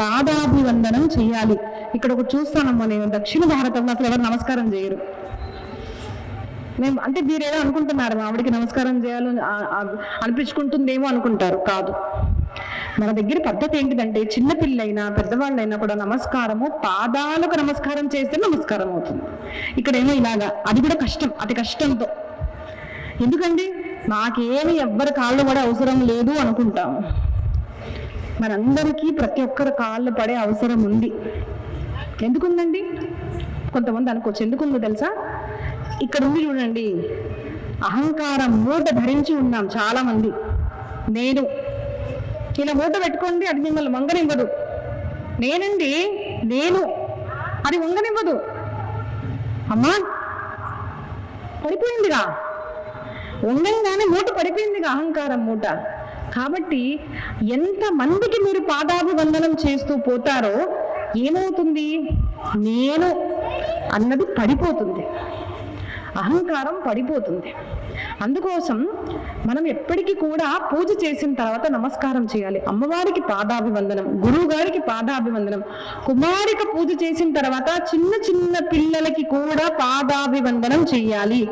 పాదాభివందనం చేయాలి. ఇక్కడ ఒకటి చూస్తానమ్మా నేను. దక్షిణ భారతంలో అసలు ఎవరు నమస్కారం చేయరు. మేము అంటే మీరేదో అనుకుంటున్నారు ఆవిడకి నమస్కారం చేయాలని అనిపించుకుంటుందేమో అనుకుంటారు కాదు. మన దగ్గర పద్ధతి ఏంటిదంటే చిన్నపిల్లైనా పెద్దవాళ్ళైనా కూడా నమస్కారము పాదాలకు నమస్కారం చేస్తే నమస్కారం అవుతుంది. ఇక్కడేమో ఇలాగా. అది కూడా కష్టం అతి కష్టంతో. ఎందుకండి నాకేమి ఎవ్వరి కాళ్ళు కూడా అవసరం లేదు అనుకుంటాము. మనందరికీ ప్రతి ఒక్కరు కాళ్ళు పడే అవసరం ఉంది. ఎందుకుందండి? కొంతమంది అనుకోవచ్చు. ఎందుకుందో తెలుసా? ఇక్కడ ఉంది చూడండి. అహంకారం మూట ధరించి ఉన్నాం చాలా మంది నేను. ఇలా మూట పెట్టుకోండి అది మిమ్మల్ని వంగనివ్వదు. నేనండి నేను. అది వంగనివ్వదు. అమ్మా! పడిపోయిందిగా. ఉండంగానే మూట పడిపోయిందిగా అహంకారం మూట. కాబట్టి ఎంత మందికి మీరు పాదాభివందనం చేస్తూ పోతారో ఏమవుతుంది? నేను అన్నది పడిపోతుంది. అహంకారం పడిపోతుంది. అందుకోసం మనం ఎప్పటికీ కూడా పూజ చేసిన తర్వాత నమస్కారం చేయాలి. అమ్మవారికి పాదాభివందనం గురువు గారికి పాదాభివందనం కుమారిక పూజ చేసిన తర్వాత చిన్న చిన్న పిల్లలకి కూడా పాదాభివందనం చేయాలి.